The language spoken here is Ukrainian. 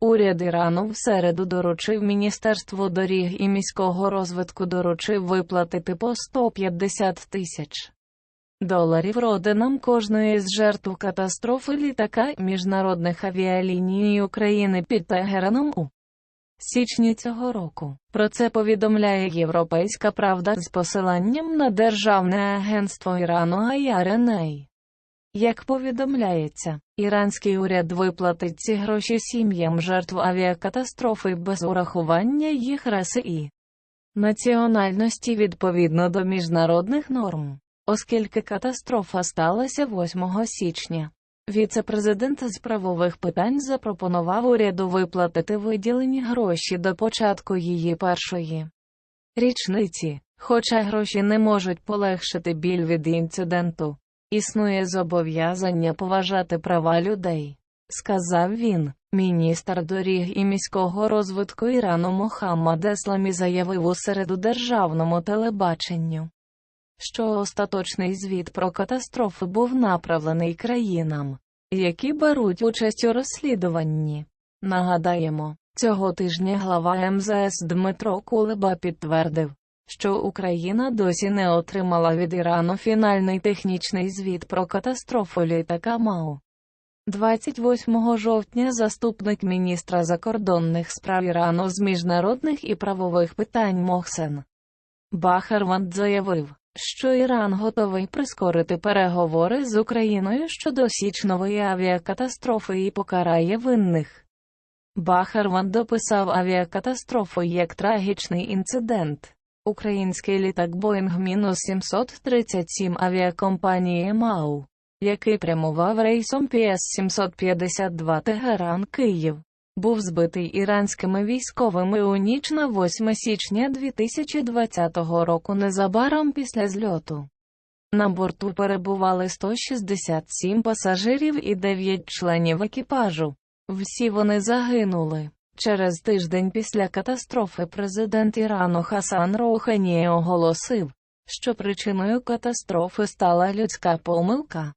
Уряд Ірану в середу доручив Міністерству доріг і міського розвитку доручив виплатити по 150 тисяч доларів родинам кожної з жертв катастрофи літака міжнародних авіаліній України під Тегераном у січні цього року. Про це повідомляє Європейська Правда з посиланням на Державне агентство Ірану IRNA. Як повідомляється, іранський уряд виплатить ці гроші сім'ям жертв авіакатастрофи без урахування їх раси і національності відповідно до міжнародних норм, оскільки катастрофа сталася 8 січня. Віце-президент з правових питань запропонував уряду виплатити виділені гроші до початку її першої річниці, хоча гроші не можуть полегшити біль від інциденту. Існує зобов'язання поважати права людей, сказав він. Міністр доріг і міського розвитку Ірану Мохаммад Есламі заявив у середу державному телебаченню, що остаточний звіт про катастрофи був направлений країнам, які беруть участь у розслідуванні. Нагадаємо, цього тижня глава МЗС Дмитро Кулеба підтвердив, що Україна досі не отримала від Ірану фінальний технічний звіт про катастрофу літака МАУ. 28 жовтня заступник міністра закордонних справ Ірану з міжнародних і правових питань Мохсен Бахарванд заявив, що Іран готовий прискорити переговори з Україною щодо січнової авіакатастрофи і покарає винних. Бахарванд дописав авіакатастрофу як трагічний інцидент. Український літак Боїнг-737 авіакомпанії МАУ, який прямував рейсом PS-752 Тегеран-Київ, був збитий іранськими військовими у ніч на 8 січня 2020 року незабаром після зльоту. На борту перебували 167 пасажирів і 9 членів екіпажу. Всі вони загинули. Через тиждень після катастрофи президент Ірану Хасан Роухані оголосив, що причиною катастрофи стала людська помилка.